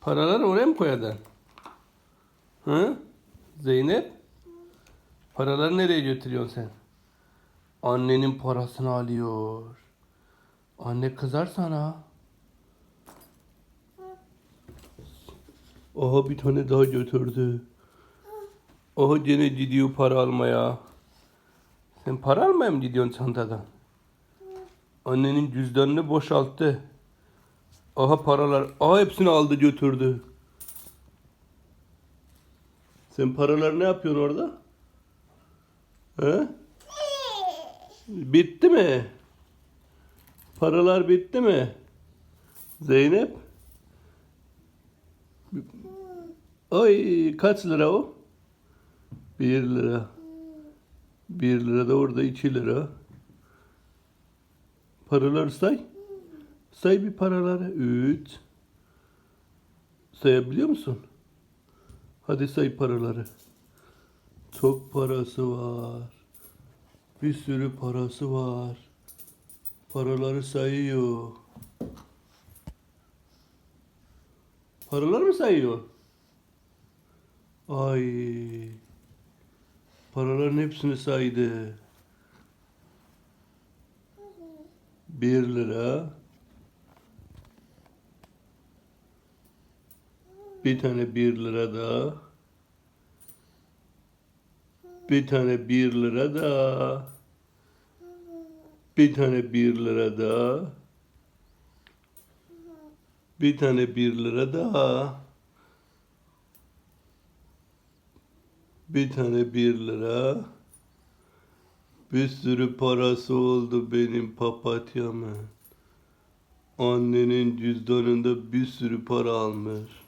Paraları oraya mı koyadın? Hı? Zeynep? Paraları nereye götürüyorsun sen? Annenin parasını alıyor. Anne kızar sana. Aha bir tane daha götürdü. Aha gene gidiyor para almaya. Sen para almaya mı gidiyorsun çantadan? Annenin cüzdanını boşalttı. Aha paralar. Aha hepsini aldı götürdü. Sen paralar ne yapıyorsun orada? He? Bitti mi? Paralar bitti mi? Zeynep? Ay kaç lira o? Bir lira. Bir lira da orada iki lira. Paraları say. Say bir paraları. Üç. Sayabiliyor musun? Hadi say paraları. Çok parası var. Bir sürü parası var. Paraları sayıyor. Paralar mı sayıyor? Ay. Paraların hepsini saydı. Bir lira. Bir tane bir lira daha. Bir tane bir lira daha. Bir tane bir lira daha. Bir tane bir lira daha. Bir tane bir lira. Bir sürü parası oldu benim papatyamın. Annenin cüzdanında bir sürü para almış.